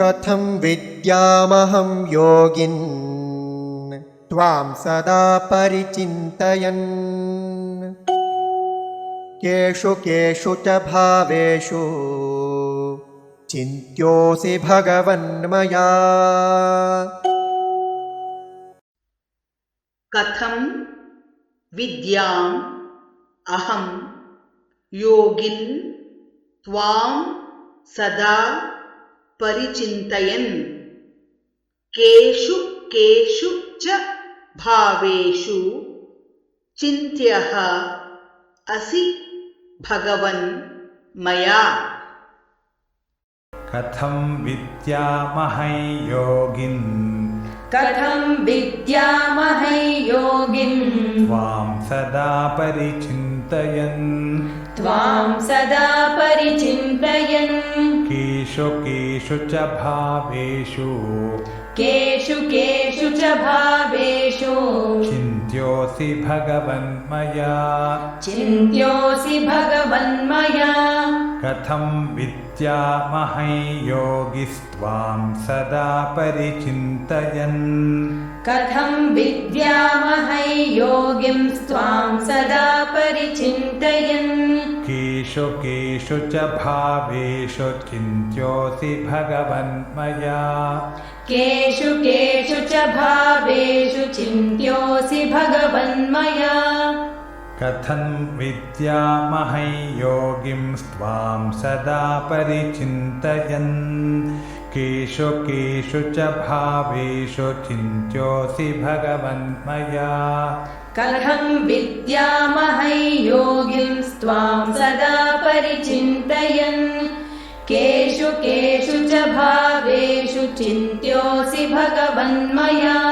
कथं विद्यामहं योगिन्? त्वां सदा परिचिन्तयन्। केषु केषु च भावेषु चिन्त्योऽसि भगवन्मया कथं विद्याम् अहं योगिन्? त्वां सदा परिचिन्तयन्। केषु केषु च भावेषु चिन्त्यः असि भगवन् मया। कथं विद्यामहै योगिन्? कथं विद्यामहै योगिन्? त्वां सदा परिचिन्तयन्। त्वां सदा परिचिन्तयन्। केषु केषु च भावेषु। केषु केषु च भावेषु। चिन्त्योऽसि भगवन्मया। चिन्त्योऽसि भगवन्मया कथं विद्यामहै योगिस्त्वां सदा परिचिन्तयन्। कथं विद्यामहै योगिं त्वां सदा परिचिन्तयन्। केषु केषु च भावेषु चिन्त्योऽसि भगवन्मया। केषु केषु च भावेषु चिन्त्योऽसि भगवन्मया कथं विद्यामहै योगिं त्वां सदा परिचिन्तयन्। केषु केषु च भावेषु चिन्त्योऽसि भगवन्मया कथं विद्यामहै योगिं त्वां सदा परिचिन्तयन्। केषु केषु च भावेषु चिन्त्योऽसि भगवन्मया